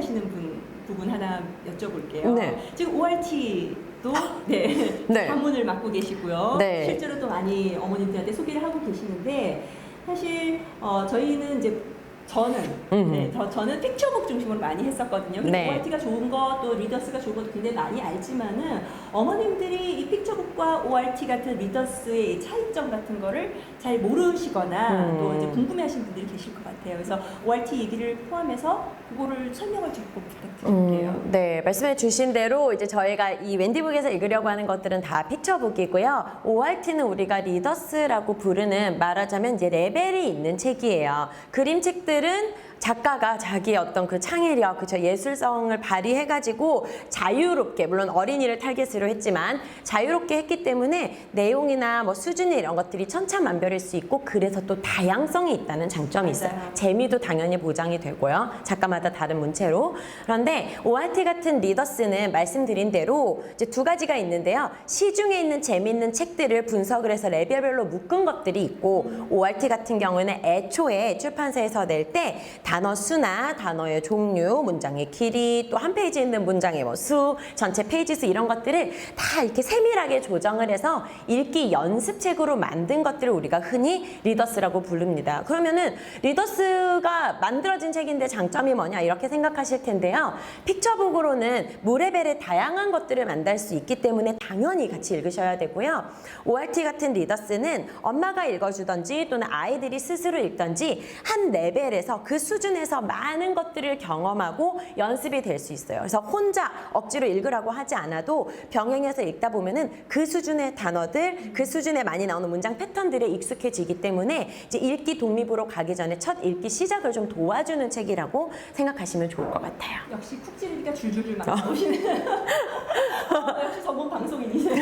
궁금해하시는 분, 부분 하나 여쭤볼게요. 네. 지금 ORT도 네, 네. 자문을 맡고 계시고요. 네. 실제로 또 많이 어머님들한테 소개를 하고 계시는데 사실 어, 저희는 이제 저는 음. 네, 저, 저는 픽처북 중심으로 많이 했었거든요. 네. ORT가 좋은 거, 또 리더스가 좋은 것도 굉장히 많이 알지만은 어머님들이 이 픽처북과 ORT 같은 리더스의 이 차이점 같은 거를 잘 모르시거나 음. 또 이제 궁금해하시는 분들이 계실 것 같아요. 그래서 ORT 얘기를 포함해서 그거를 설명을 좀 부탁드릴게요. 음, 네, 말씀해 주신 대로 이제 저희가 이 웬디북에서 읽으려고 하는 것들은 다 픽처북이고요. ORT는 우리가 리더스라고 부르는 말하자면 이제 레벨이 있는 책이에요. 그림책들은 작가가 자기의 어떤 그 창의력, 그쵸 예술성을 발휘해가지고 자유롭게 물론 어린이를 타겟으로 했지만 자유롭게 했기 때문에 내용이나 뭐 수준이 이런 것들이 천차만별일 수 있고 그래서 또 다양성이 있다는 장점이 있어요. 맞아요. 재미도 당연히 보장이 되고요. 작가마다 다른 문체로. 그런데 ORT 같은 리더스는 말씀드린 대로 이제 두 가지가 있는데요. 시중에 있는 재미있는 책들을 분석을 해서 레벨별로 묶은 것들이 있고 ORT 같은 경우는 애초에 출판사에서 낼 때 단어 수나 단어의 종류, 문장의 길이, 또 한 페이지에 있는 문장의 뭐 수, 전체 페이지 수 이런 것들을 다 이렇게 세밀하게 조정을 해서 읽기 연습책으로 만든 것들을 우리가 흔히 리더스라고 부릅니다. 그러면은 리더스가 만들어진 책인데 장점이 뭐냐 이렇게 생각하실 텐데요. 픽처북으로는 무레벨의 다양한 것들을 만날 수 있기 때문에 당연히 같이 읽으셔야 되고요. ORT 같은 리더스는 엄마가 읽어주던지 또는 아이들이 스스로 읽던지 한 레벨에서 그 수준 에서 많은 것들을 경험하고 연습이 될 수 있어요. 그래서 혼자 억지로 읽으라고 하지 않아도 병행해서 읽다 보면은 그 수준의 단어들, 그 수준에 많이 나오는 문장 패턴들에 익숙해지기 때문에 이제 읽기 독립으로 가기 전에 첫 읽기 시작을 좀 도와주는 책이라고 생각하시면 좋을 것 같아요. 역시 쿡 찌르기가 줄줄줄 막 나오시는 어, 역시 전문 방송인이세요.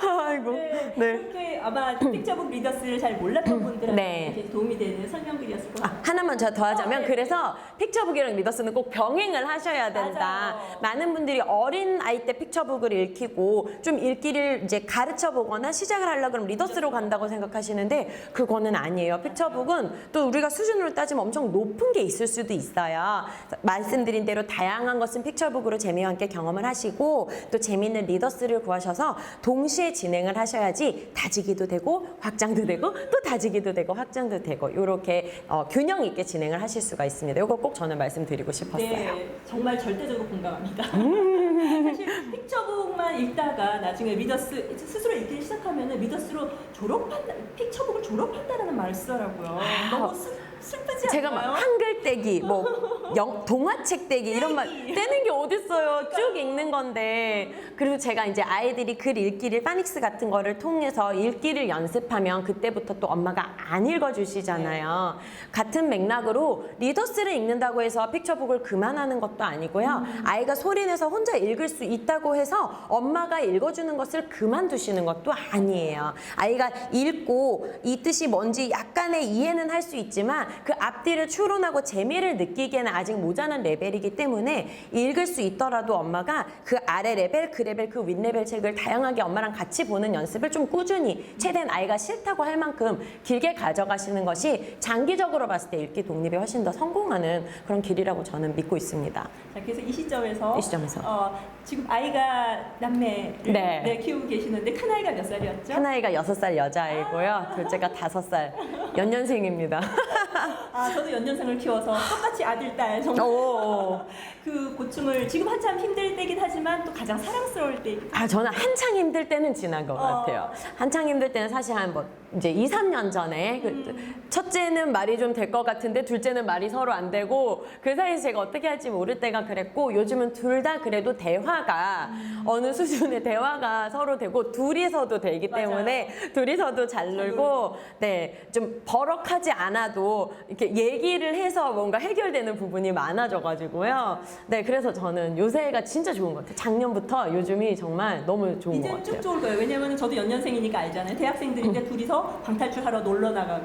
아이고. 네, 네. 이렇게 아마 픽처북 리더스를 잘 몰랐던 분들한테 네. 이렇게 도움이 되는 설명들이었을 것 아, 같아요. 하나만 저 더 하자면 어, 네. 그래서 픽처북이랑 리더스는 꼭 병행을 하셔야 된다. 맞아요. 많은 분들이 어린 아이 때 픽처북을 읽히고 좀 읽기를 이제 가르쳐 보거나 시작을 하려고 그러면 리더스로 간다고 생각하시는데 그거는 아니에요. 픽처북은 또 우리가 수준으로 따지면 엄청 높은 게 있을 수도 있어요. 말씀드린 대로 다양한 것은 픽처북으로 재미와 함께 경험을 하시고 또 재미있는 리더스를 구하셔서 동시에 진행을 하셔야지 다지기 도 되고 확장도 되고 또 다지기도 되고 확장도 되고 이렇게 어, 균형 있게 진행을 하실 수가 있습니다. 이거 꼭 저는 말씀드리고 싶었어요. 네, 정말 절대적으로 공감합니다. 음. 사실 픽처북만 읽다가 나중에 리더스 스스로 읽기 시작하면은 리더스로 졸업한다, 픽처북을 졸업한다라는 말을 쓰더라고요. 너무 슬, 슬프지 아. 제가 않나요? 막 한글 떼기, 뭐 영, 동화책 떼기 이런 말 떼는 게 어딨어요. 쭉 읽는 건데. 그리고 제가 이제 아이들이 글 읽기를 파닉스 같은 거를 통해서 읽기를 연습하면 그때부터 또 엄마가 안 읽어주시잖아요. 같은 맥락으로 리더스를 읽는다고 해서 픽처북을 그만하는 것도 아니고요. 아이가 소리내서 혼자 읽을 수 있다고 해서 엄마가 읽어주는 것을 그만두시는 것도 아니에요. 아이가 읽고 이 뜻이 뭔지 약간의 이해는 할 수 있지만 그 앞뒤를 추론하고 재미를 느끼기에는 아직 모자란 레벨이기 때문에 읽을 수 있더라도 엄마가 그 아래 레벨, 그 레벨, 그 윗레벨 책을 다양하게 엄마랑 같이 보는 연습을 좀 꾸준히 최대한 아이가 싫다고 할 만큼 길게 가져가시는 것이 장기적으로 봤을 때 읽기 독립에 훨씬 더 성공하는 그런 길이라고 저는 믿고 있습니다. 자, 그래서 이 시점에서, 이 시점에서. 어, 지금 아이가 남매를 네. 네, 키우고 계시는데 큰 아이가 몇 살이었죠? 하나이가 여섯 살 여자아이고요. 둘째가 다섯 살 연년생입니다. 아, 저도 연년생을 키워서 똑같이 아들, 딸 정말 오. 그 고충을 지금 한참 힘들 때긴 하지만 또 가장 사랑스러울 때 아, 저는 한창 힘들 때는 지난 것 어. 같아요. 한창 힘들 때는 사실 한뭐 이제 2, 3년 전에 그 첫째는 말이 좀 될 것 같은데 둘째는 말이 서로 안 되고 그 사이에 제가 어떻게 할지 모를 때가 그랬고 요즘은 둘 다 그래도 대화가 어느 수준의 대화가 서로 되고 둘이서도 되기 맞아요. 때문에 둘이서도 잘 놀고 네, 좀 버럭하지 않아도 이렇게 얘기를 해서 뭔가 해결되는 부분이 많아져 가지고요. 네, 그래서 저는 요새가 진짜 좋은 것 같아요. 작년부터 요즘이 정말 너무 좋은 것 이제 같아요. 쭉 좋을 거예요. 왜냐면 저도 연년생이니까 알잖아요. 대학생들인데 둘이서 방탈출 하러 놀러 나가고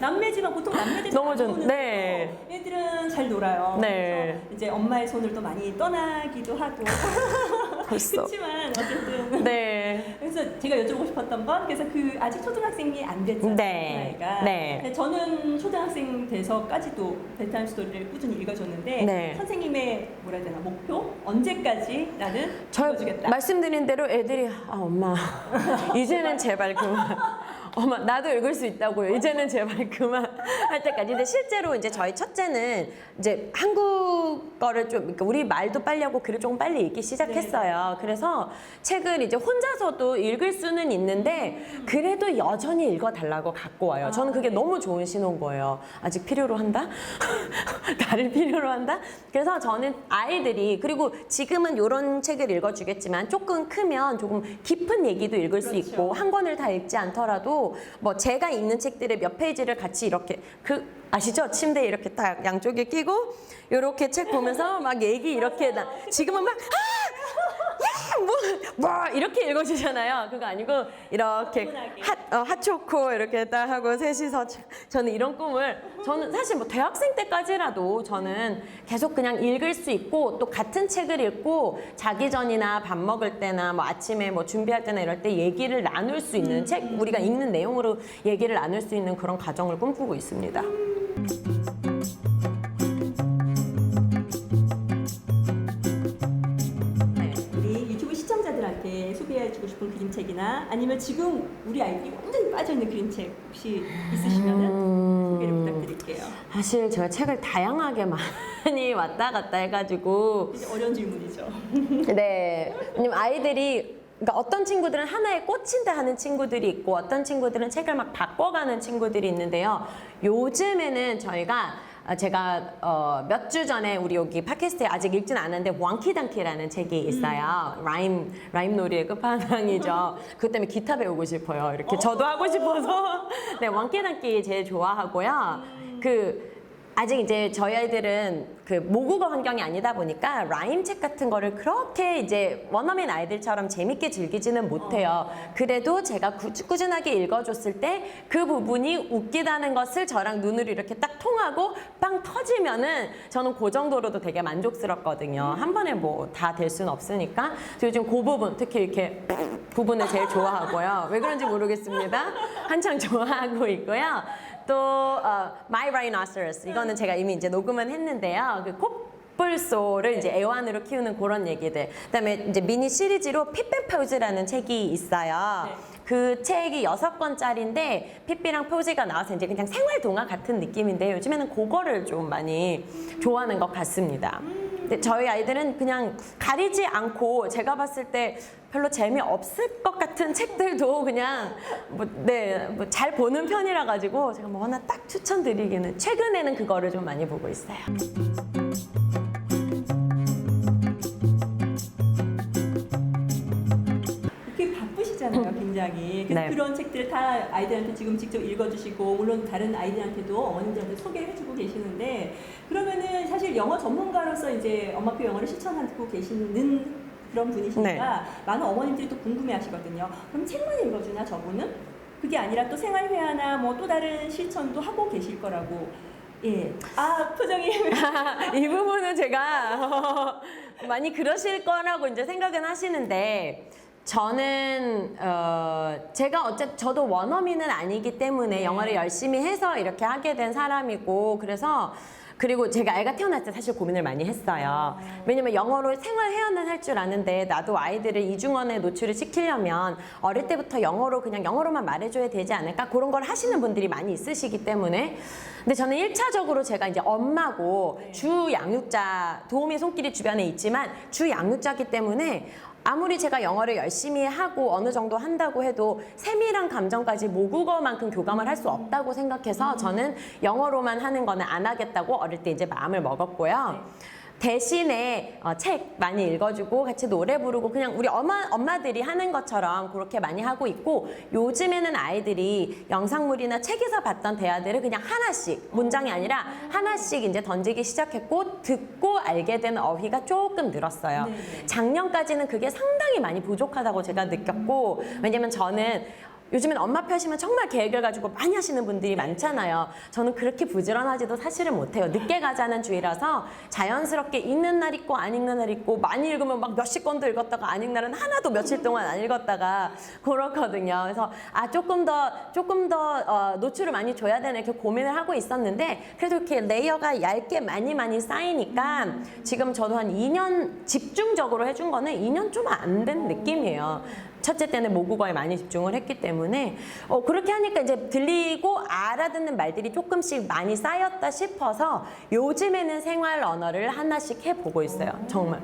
남매지만 보통 남매들 너무 잘 좋- 노는데 네. 애들은 잘 놀아요. 네. 그래서 이제 엄마의 손을 또 많이 떠나기도 하고 벌써. 그렇지만 어쨌든 네. 그래서 제가 여쭤보고 싶었던 건 그래서 그 아직 초등학생이 안 됐잖아요. 네. 그. 네. 근데 저는 초등학생 돼서까지도 베트남 스토리를 꾸준히 읽어줬는데 네. 선생님의 뭐라 해야 되나 목표 언제까지 나는 저 읽어주겠다. 말씀드린 대로 애들이 아 엄마 이제는 제발 그만 엄마 나도 읽을 수 있다고요. 이제는 제발 그만 할 때까지. 근데 실제로 이제 저희 첫째는 이제 한국어를 좀 그러니까 우리 말도 빨리 하고 글을 조금 빨리 읽기 시작했어요. 그래서 책을 이제 혼자서도 읽을 수는 있는데 그래도 여전히 읽어달라고 갖고 와요. 저는 그게 너무 좋은 신호인 거예요. 아직 필요로 한다? 나를 필요로 한다? 그래서 저는 아이들이 그리고 지금은 이런 책을 읽어주겠지만 조금 크면 조금 깊은 얘기도 읽을 수 그렇죠. 있고 한 권을 다 읽지 않더라도 뭐 제가 읽는 책들의 몇 페이지를 같이 이렇게 그 아시죠? 침대에 이렇게 딱 양쪽에 끼고 이렇게 책 보면서 막 얘기 이렇게 나 지금은 막 아! 야! 뭐, 뭐 이렇게 읽어주잖아요. 그거 아니고 이렇게. 핫, 어, 핫초코 이렇게 딱 하고 셋이서 저- 저는 이런 꿈을 저는 사실 뭐 대학생 때까지라도 저는 계속 그냥 읽을 수 있고 또 같은 책을 읽고 자기 전이나 밥 먹을 때나 뭐 아침에 뭐 준비할 때나 이럴 때 얘기를 나눌 수 있는 책 우리가 읽는 내용으로 얘기를 나눌 수 있는 그런 가정을 꿈꾸고 있습니다. 그림책이나 아니면 지금 우리 아이들이 완전히 빠져있는 그림책 혹시 있으시면 소개를 부탁드릴게요. 사실 제가 책을 다양하게 많이 왔다 갔다 해가지고 이제 어려운 질문이죠. 네. 왜냐면 아이들이 그러니까 어떤 친구들은 하나에 꽂힌다 하는 친구들이 있고 어떤 친구들은 책을 막 바꿔가는 친구들이 있는데요. 요즘에는 저희가 아, 제가 어, 몇 주 전에 우리 여기 팟캐스트에 아직 읽진 않았는데 왕키당키라는 책이 있어요. 라임 라임 놀이의 끝판왕이죠. 그것 때문에 기타 배우고 싶어요. 이렇게 저도 하고 싶어서 네 왕키당키 제일 좋아하고요. 그 아직 이제 저희 아이들은 그 모국어 환경이 아니다 보니까 라임 책 같은 거를 그렇게 이제 원어민 아이들처럼 재밌게 즐기지는 못해요. 그래도 제가 구- 꾸준하게 읽어줬을 때 그 부분이 웃기다는 것을 저랑 눈으로 이렇게 딱 통하고 빵 터지면은 저는 그 정도로도 되게 만족스럽거든요. 한 번에 뭐 다 될 수는 없으니까. 요즘 그 부분 특히 이렇게 부분을 제일 좋아하고요. 왜 그런지 모르겠습니다. 한창 좋아하고 있고요. 또 어, My Rhinoceros 이거는 제가 이미 이제 녹음은 했는데요. 그 콧불소를 이제 애완으로 키우는 그런 얘기들. 그다음에 이제 미니 시리즈로 피펜 포즈라는 책이 있어요. 네. 그 책이 여섯 권짜리인데 피피랑 포즈가 나와서 이제 그냥 생활 동화 같은 느낌인데 요즘에는 그거를 좀 많이 좋아하는 것 같습니다. 근데 저희 아이들은 그냥 가리지 않고 제가 봤을 때 별로 재미없을 것 같은 책들도 그냥 뭐, 네, 뭐 잘 보는 편이라 가지고 제가 뭐 하나 딱 추천드리기는 최근에는 그거를 좀 많이 보고 있어요. 굉장히. 그래서 네. 그런 책들을 다 아이들한테 지금 직접 읽어주시고, 물론 다른 아이들한테도 어머님들한테 소개해주고 계시는데, 그러면은 사실 영어 전문가로서 이제 엄마표 영어를 실천하고 계시는 그런 분이시니까 네. 많은 어머님들이 또 궁금해 하시거든요. 그럼 책만 읽어주나, 저분은? 그게 아니라 또 생활회화나 뭐 또 다른 실천도 하고 계실 거라고. 예. 아, 표정이. 이 부분은 제가 많이 그러실 거라고 이제 생각은 하시는데 저는 어 제가 어쨌든 저도 원어민은 아니기 때문에 영어를 열심히 해서 이렇게 하게 된 사람이고 그래서 그리고 제가 애가 태어날 때 사실 고민을 많이 했어요. 왜냐면 영어로 생활 회화는 할줄 아는데 나도 아이들을 이중언에 노출을 시키려면 어릴 때부터 영어로 그냥 영어로만 말해줘야 되지 않을까? 그런 걸 하시는 분들이 많이 있으시기 때문에. 근데 저는 일차적으로 제가 이제 엄마고 주 양육자 도우미 손길이 주변에 있지만 주 양육자기 때문에 아무리 제가 영어를 열심히 하고 어느 정도 한다고 해도 세밀한 감정까지 모국어만큼 교감을 할 수 없다고 생각해서 저는 영어로만 하는 거는 안 하겠다고 어릴 때 이제 마음을 먹었고요. 대신에 어, 책 많이 읽어주고 같이 노래 부르고 그냥 우리 엄마, 엄마들이 하는 것처럼 그렇게 많이 하고 있고 요즘에는 아이들이 영상물이나 책에서 봤던 대화들을 그냥 하나씩 문장이 아니라 하나씩 이제 던지기 시작했고 듣고 알게 되는 어휘가 조금 늘었어요. 네. 작년까지는 그게 상당히 많이 부족하다고 제가 느꼈고 왜냐면 저는 요즘엔 엄마표 하시면 정말 계획을 가지고 많이 하시는 분들이 많잖아요. 저는 그렇게 부지런하지도 사실은 못해요. 늦게 가자는 주의라서 자연스럽게 읽는 날 있고 안 읽는 날 있고 많이 읽으면 막 몇십 권도 읽었다가 안 읽는 날은 하나도 며칠 동안 안 읽었다가 그렇거든요. 그래서 아 조금 더 조금 더 어, 노출을 많이 줘야 되나 이렇게 고민을 하고 있었는데 그래도 이렇게 레이어가 얇게 많이 많이 쌓이니까 지금 저도 한 2년 집중적으로 해준 거는 2년 좀 안 된 느낌이에요. 첫째 때는 모국어에 많이 집중을 했기 때문에 어, 그렇게 하니까 이제 들리고 알아듣는 말들이 조금씩 많이 쌓였다 싶어서 요즘에는 생활 언어를 하나씩 해보고 있어요. 정말.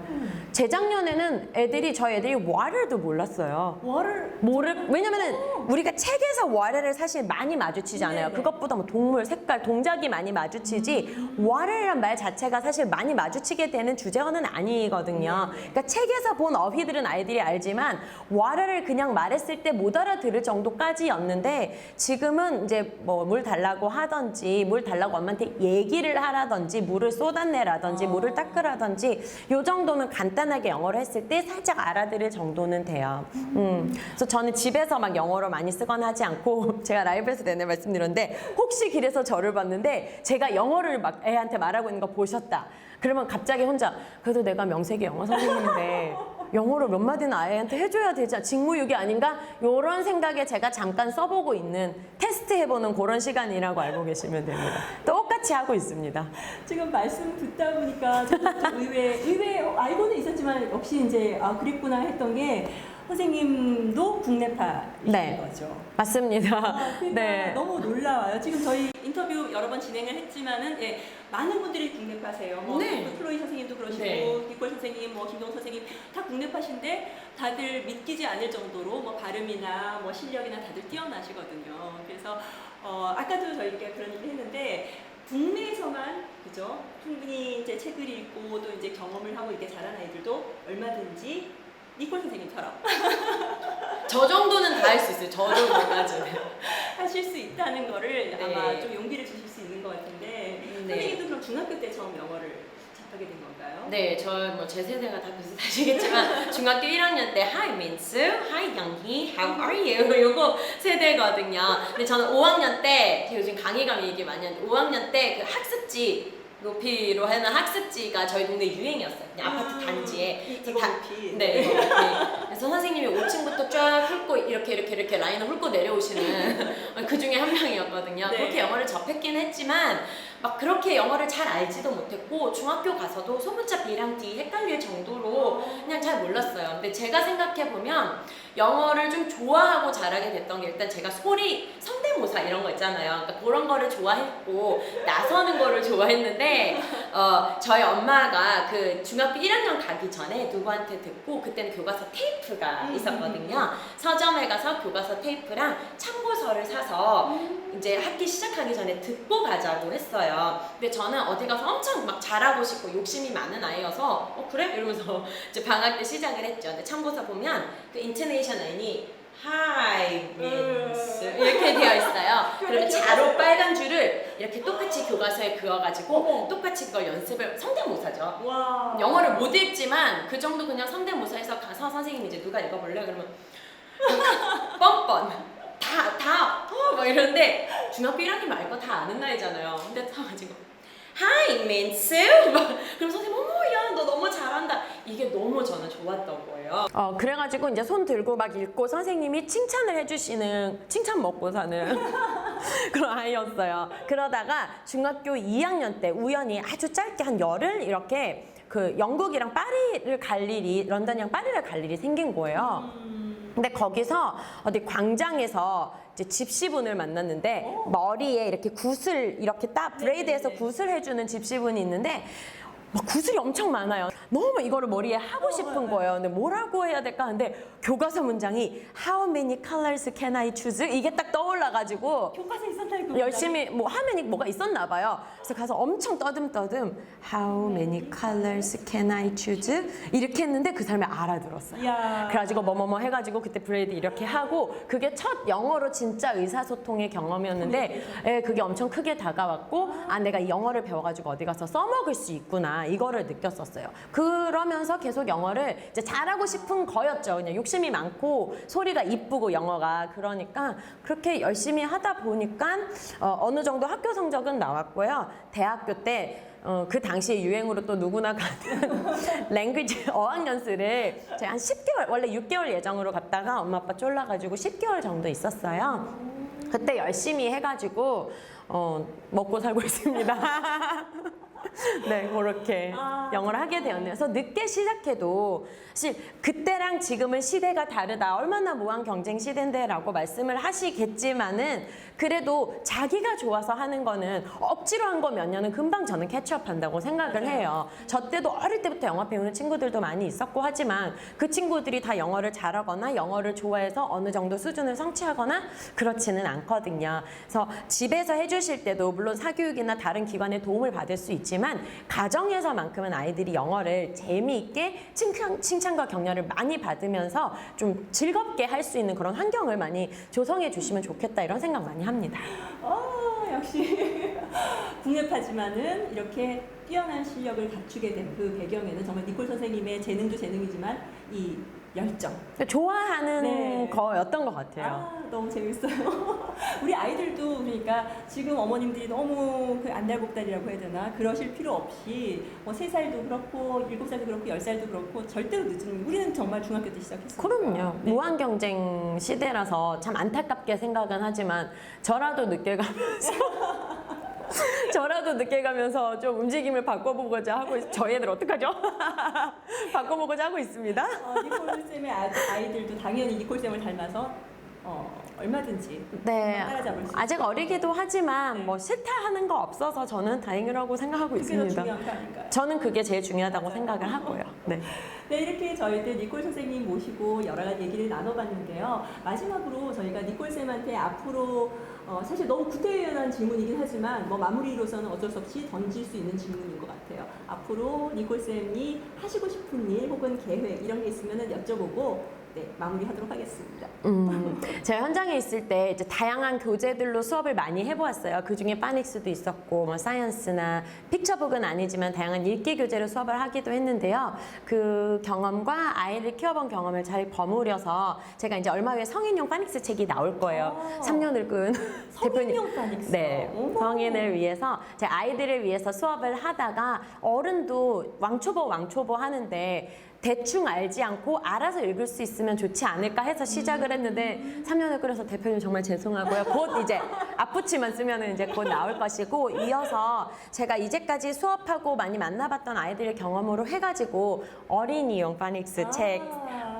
재작년에는 애들이 저희 애들이 와르도 몰랐어요. 월을 모르 왜냐면은 우리가 책에서 와르를 사실 많이 마주치잖아요. 네네. 그것보다 뭐 동물, 색깔, 동작이 많이 마주치지 와르란 말 자체가 사실 많이 마주치게 되는 주제어는 아니거든요. 그러니까 책에서 본 어휘들은 아이들이 알지만 와르 를 그냥 말했을 때 못 알아들을 정도까지였는데 지금은 이제 뭐 물 달라고 하던지 물 달라고 엄마한테 얘기를 하라든지 물을 쏟아내라든지 물을 닦으라든지 요 정도는 간단하게 영어로 했을 때 살짝 알아들을 정도는 돼요. 음. 그래서 저는 집에서 막 영어로 많이 쓰거나 하지 않고 제가 라이브에서 내내 말씀드렸는데 혹시 길에서 저를 봤는데 제가 영어를 막 애한테 말하고 있는 거 보셨다. 그러면 갑자기 혼자 그래도 내가 명색이 영어 선생님인데 영어로 몇 마디는 아이한테 해줘야 되지 않- 직무유기 아닌가? 이런 생각에 제가 잠깐 써보고 있는 테스트 해보는 그런 시간이라고 알고 계시면 됩니다. 똑같이 하고 있습니다. 지금 말씀 듣다 보니까 의외, 의외 어, 알고는 있었지만 역시 이제 아 그랬구나 했던 게 선생님도 국내파이신 네. 거죠. 맞습니다. 아, 그러니까 네. 너무 놀라워요. 지금 저희 인터뷰 여러 번 진행을 했지만은 예, 많은 분들이 국내파세요. 뭐 네. 플로이 선생님도 그러시고 네. 니콜 선생님, 뭐 김동 선생님 다 국내파신데 다들 믿기지 않을 정도로 뭐 발음이나 뭐 실력이나 다들 뛰어나시거든요. 그래서 어, 아까도 저희가 그런 얘기 했는데 국내에서만 그죠? 충분히 이제 책을 읽고 또 이제 경험을 하고 이렇게 자란 아이들도 얼마든지 니콜 선생님처럼 저 정도는 다 할 수 있어요. 저 정도까지는. 하실 수 있다는 거를 네. 아마 좀 용기를 주실 수 있는 것 같은데 네. 선생님도 그럼 중학교 때 처음 영어를 접하게 된 건가요? 네, 저뭐제 세대가 다 비슷하시겠지만 중학교 1학년 때 Hi 민수, Hi 영희, How are you? 요거 세대거든요. 근데 저는 5학년 때 요즘 강의감이 얘기 많이 하는데 5학년 때 그 학습지 높이로 하는 학습지가 저희 동네 유행이었어요. 그냥 아파트 단지에. 이- 그래서 이거 다- 높이. 네, 이거 높이. 그래서 선생님이 5층부터 쫙 훑고 이렇게 이렇게 이렇게 라인을 훑고 내려오시는 그 중에 한 명이었거든요. 네. 그렇게 영어를 접했긴 했지만 막 그렇게 영어를 잘 알지도 못했고 중학교 가서도 소문자 B랑 D 헷갈릴 정도로 그냥 잘 몰랐어요. 근데 제가 생각해 보면 영어를 좀 좋아하고 잘하게 됐던 게 일단 제가 소리 성대모사 이런 거 있잖아요. 그러니까 그런 거를 좋아했고 나서는 거를 좋아했는데 어, 저희 엄마가 그 중학교 1학년 가기 전에 누구한테 듣고 그때는 교과서 테이프가 음, 있었거든요. 서점에 가서 교과서 테이프랑 참고서를 사서 이제 학기 시작하기 전에 듣고 가자고 했어요. 근데 저는 어디 가서 엄청 막 잘하고 싶고 욕심이 많은 아이여서 어 그래? 이러면서 이제 방학 때 시작을 했죠. 근데 참고서 보면 그 인터네이션 라인이 Hi, Miss 이렇게 되어 있어요. 그러면 자로 빨간 줄을 이렇게 똑같이 교과서에 그어가지고. 똑같이 그걸 연습을 성대모사죠. 와 영어를 못 읽지만 그 정도 그냥 성대모사해서 가서 선생님 이제 누가 읽어볼래? 그러면 뻔뻔 다다어 막 이러는데 중학교 1학년 말고 다 아는 나이잖아요. 근데 타가지고 Hi 민수 막 그럼 선생님 어머 야 너 너무 잘한다 이게 너무 저는 좋았던 거예요. 어, 그래가지고 이제 손 들고 막 읽고 선생님이 칭찬을 해주시는 칭찬 먹고 사는 그런 아이였어요. 그러다가 중학교 2학년 때 우연히 아주 짧게 한 열흘 이렇게 그 영국이랑 파리를 갈 일이 런던이랑 파리를 갈 일이 생긴 거예요. 근데 거기서 어디 광장에서 이제 집시분을 만났는데 머리에 이렇게 굿을 이렇게 딱 브레이드해서 네네네. 굿을 해주는 집시분이 있는데 막 구슬이 엄청 많아요. 너무 이거를 머리에 하고 싶은 거예요. 근데 뭐라고 해야 될까 하는데 교과서 문장이 How many colors can I choose? 이게 딱 떠올라가지고 교과서 있었나요 그 열심히 뭐 화면이 뭐가 있었나 봐요. 그래서 가서 엄청 떠듬떠듬 How many colors can I choose? 이렇게 했는데 그 사람이 알아들었어요. 이야. 그래가지고 뭐뭐뭐 해가지고 그때 브레이드 이렇게 하고 그게 첫 영어로 진짜 의사소통의 경험이었는데 예, 그게 엄청 크게 다가왔고 아 내가 이 영어를 배워가지고 어디 가서 써먹을 수 있구나 이거를 느꼈었어요. 그러면서 계속 영어를 이제 잘하고 싶은 거였죠. 그냥 욕심이 많고 소리가 이쁘고 영어가 그러니까 그렇게 열심히 하다 보니까 어, 어느 정도 학교 성적은 나왔고요. 대학교 때 어, 그 당시에 유행으로 또 누구나 가는 랭귀지 어학연수를 제가 한 10개월 원래 6개월 예정으로 갔다가 엄마 아빠 쫄라가지고 10개월 정도 있었어요. 그때 열심히 해가지고 어, 먹고 살고 있습니다. 네, 그렇게 아. 영어를 하게 되었네요. 그래서 늦게 시작해도 사실 그때랑 지금은 시대가 다르다. 얼마나 무한 경쟁 시대인데라고 말씀을 하시겠지만은 그래도 자기가 좋아서 하는 거는 억지로 한 거 몇 년은 금방 저는 캐치업 한다고 생각을 해요. 저 때도 어릴 때부터 영어 배우는 친구들도 많이 있었고 하지만 그 친구들이 다 영어를 잘하거나 영어를 좋아해서 어느 정도 수준을 성취하거나 그렇지는 않거든요. 그래서 집에서 해주 실 때도 물론 사교육이나 다른 기관의 도움을 받을 수 있지만 가정에서만큼은 아이들이 영어를 재미있게 칭찬, 칭찬과 격려를 많이 받으면서 좀 즐겁게 할 수 있는 그런 환경을 많이 조성해 주시면 좋겠다 이런 생각 많이 합니다. 어, 역시 국내파지만은 이렇게 뛰어난 실력을 갖추게 된 그 배경에는 정말 니콜 선생님의 재능도 재능이지만 이 열정. 좋아하는 네. 거였던 것 같아요. 아, 너무 재밌어요. 우리 아이들도 그러니까 지금 어머님들이 너무 그 안달복달이라고 해야 되나 그러실 필요 없이 뭐세 살도 그렇고 일곱 살도 그렇고 열 살도 그렇고 절대로 늦은 우리는 정말 중학교 때 시작했어요. 그럼요. 네. 무한 경쟁 시대라서 참 안타깝게 생각은 하지만 저라도 늦게 가면서 저라도 늦게 가면서 좀 움직임을 바꿔보고자 하고 있, 저희 애들 어떡하죠? 바꿔보고자 하고 있습니다. 어, 니콜 쌤의 아- 아이들도 당연히 니콜 쌤을 닮아서 어, 얼마든지 네. 따라잡을 수 아직 어리기도 하지만 네. 뭐 싫다 하는 거 없어서 저는 다행이라고 생각하고 그게 더 있습니다. 중요한 거 아닌가요? 저는 그게 제일 중요하다고 생각을 하고요. 네. 네, 이렇게 저희들 니콜 선생님 모시고 여러 가지 얘기를 나눠봤는데요. 마지막으로 저희가 니콜 쌤한테 앞으로 어, 사실 너무 구태의연한 질문이긴 하지만 뭐 마무리로서는 어쩔 수 없이 던질 수 있는 질문인 것 같아요. 앞으로 니콜 쌤이 하시고 싶은 일 혹은 계획 이런 게 있으면 여쭤보고 네, 마무리하도록 하겠습니다. 음, 제가 현장에 있을 때 이제 다양한 교재들로 수업을 많이 해보았어요. 그 중에 파닉스도 있었고, 뭐 사이언스나 픽처북은 아니지만 다양한 읽기 교재로 수업을 하기도 했는데요. 그 경험과 아이를 키워본 경험을 잘 버무려서 제가 이제 얼마 후에 성인용 파닉스 책이 나올 거예요. 아. 3년을 끈 대표님. 성인용 파닉스. 네, 어머. 성인을 위해서 제 아이들을 위해서 수업을 하다가 어른도 왕초보 왕초보 하는데 대충 알지 않고 알아서 읽을 수 있으면 좋지 않을까 해서 시작을 했는데 3년을 끌어서 대표님 정말 죄송하고요. 곧 이제 앞붙이만 쓰면은 이제 곧 나올 것이고 이어서 제가 이제까지 수업하고 많이 만나봤던 아이들의 경험으로 해가지고 어린이용 파닉스 아. 책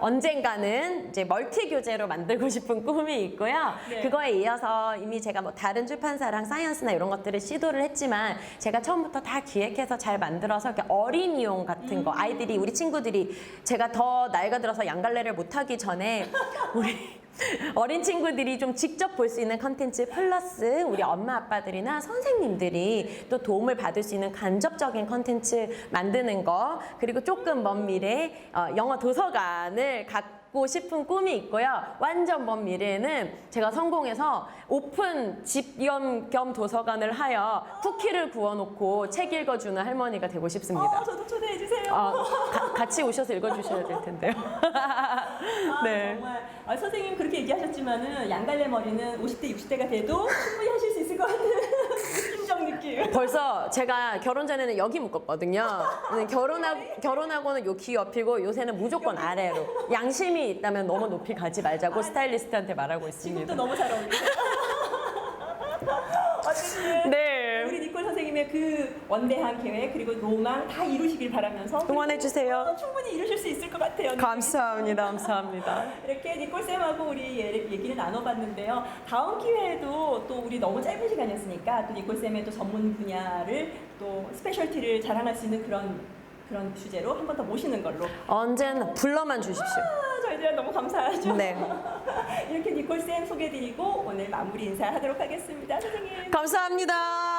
언젠가는 이제 멀티 교재로 만들고 싶은 꿈이 있고요. 네. 그거에 이어서 이미 제가 뭐 다른 출판사랑 사이언스나 이런 것들을 시도를 했지만 제가 처음부터 다 기획해서 잘 만들어서 이렇게 어린이용 같은 거 아이들이 우리 친구들이 제가 더 나이가 들어서 양갈래를 못 하기 전에 우리 어린 친구들이 좀 직접 볼 수 있는 컨텐츠 플러스 우리 엄마 아빠들이나 선생님들이 또 도움을 받을 수 있는 간접적인 컨텐츠 만드는 거 그리고 조금 먼 미래 어, 영어 도서관을 갖고 싶은 꿈이 있고요. 완전 먼 미래에는 제가 성공해서 오픈 집겸 겸 도서관을 하여 쿠키를 구워놓고 책 읽어주는 할머니가 되고 싶습니다. 어, 저도 초대해 주세요. 어, 가- 같이 오셔서 읽어주셔야 될 텐데요. 아, 네. 정말 아, 선생님 그렇게 얘기하셨지만은 양갈래 머리는 50대 60대가 돼도 충분히 하실 수 있을 것 같은 느낌. 벌써 제가 결혼 전에는 여기 묶었거든요. 근데 결혼하, 결혼하고는 요 귀 옆이고 요새는 무조건 아래로. 양심이 있다면 너무 높이 가지 말자고 스타일리스트한테 말하고 있습니다. 지금도 너무 잘 어울리세요. 어쨌든 네. 우리 니콜 선생님의 그 원대한 계획 그리고 로망 다 이루시길 바라면서 응원해 주세요. 그리고 충분히 이루실 수 있을 것 같아요. 감사합니다. 감사합니다. 이렇게 니콜 쌤하고 우리 예- 얘기를 나눠봤는데요. 다음 기회에도 또 우리 너무 짧은 시간이었으니까 또 니콜 쌤의 또 전문 분야를 또 스페셜티를 자랑할 수 있는 그런 그런 주제로 한 번 더 모시는 걸로. 언제나 불러만 주십시오. 아, 저희들 너무 감사하죠. 네. 이렇게 니콜 쌤 소개드리고 오늘 마무리 인사하도록 하겠습니다. 선생님. 감사합니다.